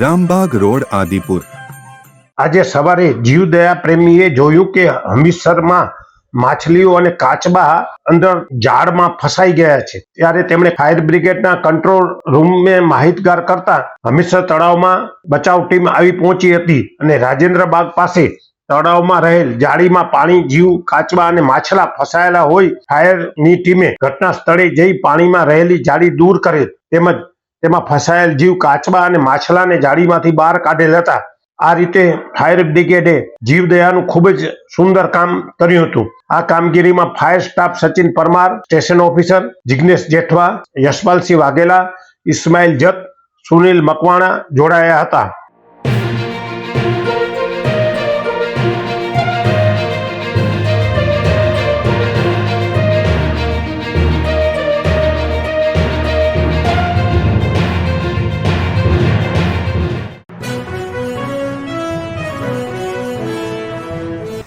Rambag road, Adipur. આજે સવારે જીવદયા પ્રેમીએ જોયું કે હમીસરમાં માછલીઓ અને કાચબા અંદર ઝાડમાં ફસાઈ ગયા છે. ત્યારે તેમણે ફાયર બ્રિગેડના કંટ્રોલ રૂમને માહિતગાર કરતા હમીસર તળાવમાં બચાવ ટીમ આવી પહોંચી હતી અને રાજેન્દ્ર બાગ પાસે તળાવમાં રહેલ જાળીમાં પાણી, જીવ, કાચબા અને માછલા ફસાયેલા હોય ફાયરની ટીમે ઘટના સ્થળે જઈ પાણીમાં રહેલી જાળી દૂર કરેલ તેમજ તેમાં ફસાયેલ જીવ કાચબા અને માછલાને જાળીમાંથી બહાર કાઢેલ હતા આ રીતે ફાયર બ્રિગેડે જીવદયાનું ખૂબ જ સુંદર કામ કર્યું હતું. આ કામગીરીમાં fire staff Sachin Parmar, station officer Jignesh Jethwa, Yashpalsinh Vaghela, Ismail Jat, Sunil Makwana જોડાયા હતા.